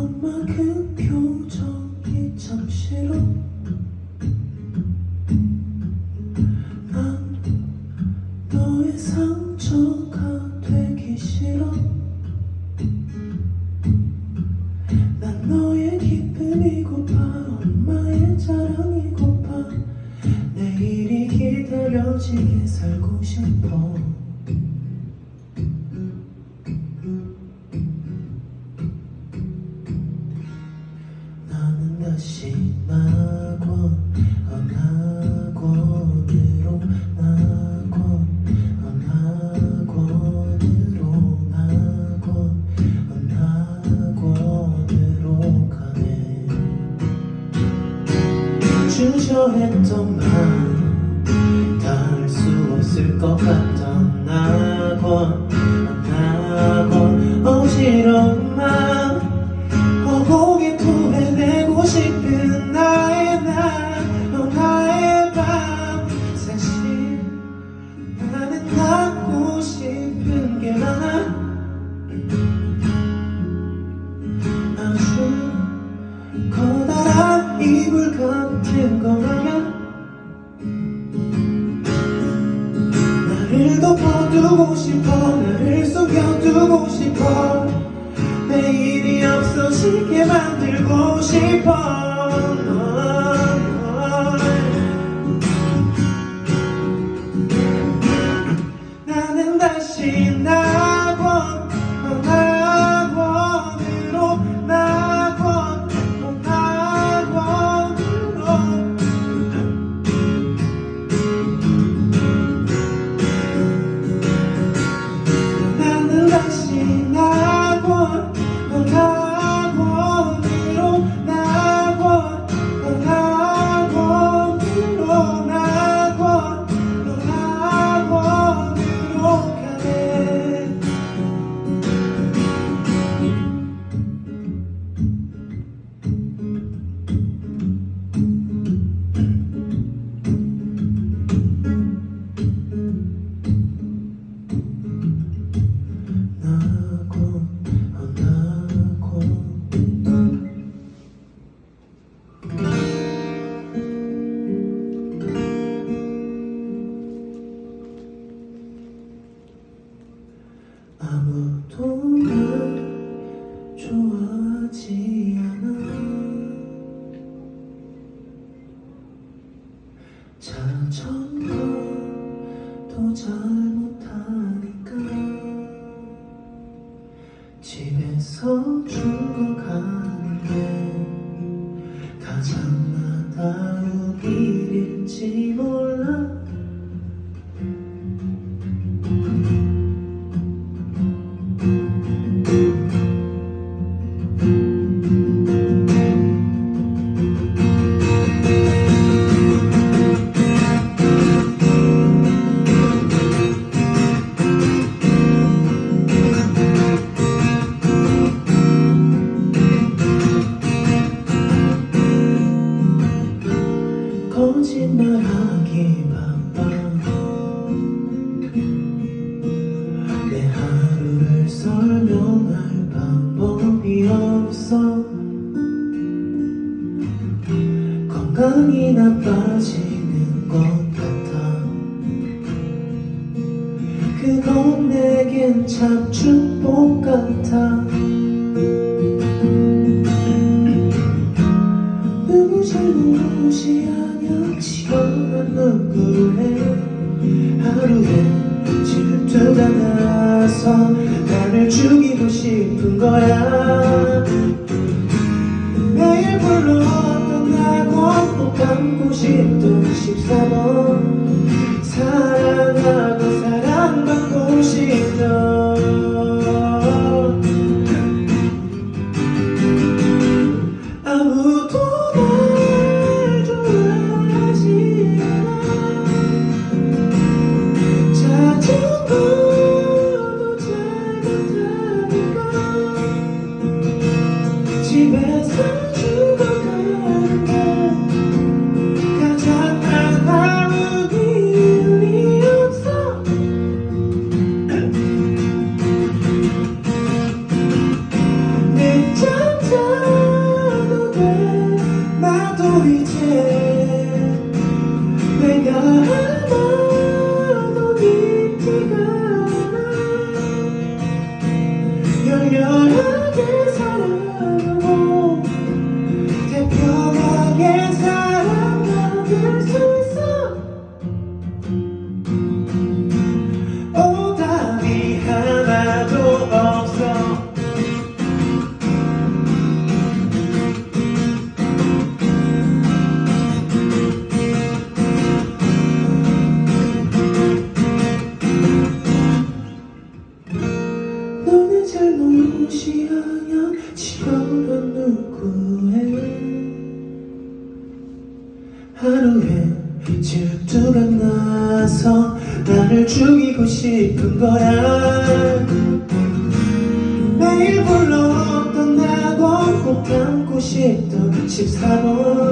엄마 그 표정이 참 싫어. 난 너의 상처가 되기 싫어. 난 너의 기쁨이고파 엄마의 자랑이고파 내일이 기다려지게 살고 싶어. 다시 낙원 언학원으로 낙원 언학원으로 낙원 언학원으로 가네. 주저했던 마음 닿을 수 없을 것 같던 낙원 낙원 어지러운 싶어 나를 숨겨두고 싶어. 내일이 없어지게 만들고 싶어 자전거도 잘 그건 내겐 참 축복 같아. 너무 잘못이 아니야 시원한 눈물에 하루에 질투가 나서 나를 죽이고 싶은 거야. 매일 불렀던 낙원 또 감고 싶던 14번 사랑하고 너는 잘못 무시하면 지겨울은 누구의 하루에 질투가 나서 나를 죽이고 싶은 거야. 매일 불러왔던 나도 꼭 담고 싶던 14번